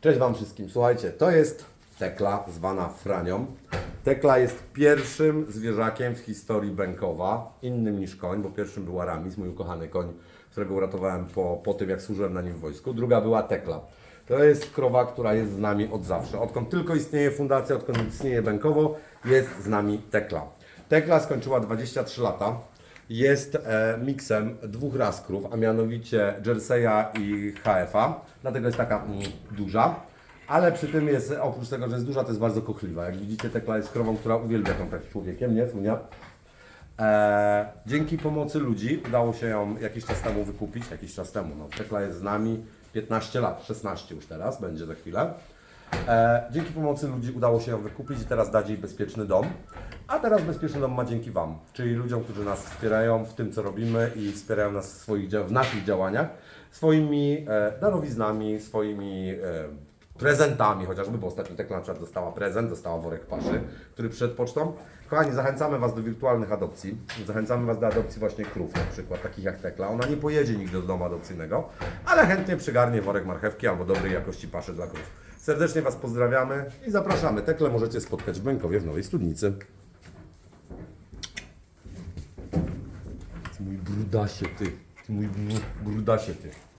Cześć Wam wszystkim. Słuchajcie, to jest Tekla, zwana Franią. Tekla jest pierwszym zwierzakiem w historii Bękowa, innym niż koń, bo pierwszym był Aramis, mój ukochany koń, którego uratowałem po, po tym, jak służyłem na nim w wojsku. Druga była Tekla. To jest krowa, która jest z nami od zawsze. Odkąd tylko istnieje fundacja, odkąd istnieje Bękowo, jest z nami Tekla. Tekla skończyła 23 lata. Jest e, miksem dwóch ras krów, a mianowicie Jerseya i HF-a, dlatego jest taka mm, duża. Ale przy tym jest, oprócz tego, że jest duża, to jest bardzo kochliwa. Jak widzicie, Tekla jest krową, która uwielbia kontakt człowiekiem, nie? Funia? E, dzięki pomocy ludzi udało się ją jakiś czas temu wykupić, jakiś czas temu. No, Tekla jest z nami 15 lat, 16 już teraz, będzie za chwilę. E, dzięki pomocy ludzi udało się ją wykupić i teraz dać jej bezpieczny dom. A teraz bezpieczny dom ma dzięki Wam, czyli ludziom, którzy nas wspierają w tym, co robimy i wspierają nas w, swoich, w naszych działaniach, swoimi e, darowiznami, swoimi e, prezentami chociażby, bo ostatnio Tekla na przykład dostała prezent, dostała worek paszy, który przyszedł pocztą. Kochani, zachęcamy Was do wirtualnych adopcji. Zachęcamy Was do adopcji właśnie krów, na przykład takich jak Tekla. Ona nie pojedzie nigdy do domu adopcyjnego, ale chętnie przygarnie worek marchewki albo dobrej jakości paszy dla krów. Serdecznie Was pozdrawiamy i zapraszamy. Tekle możecie spotkać w Bękowie w Nowej Studnicy. мій брудаща ти. Ти мій ну, брудаща ти.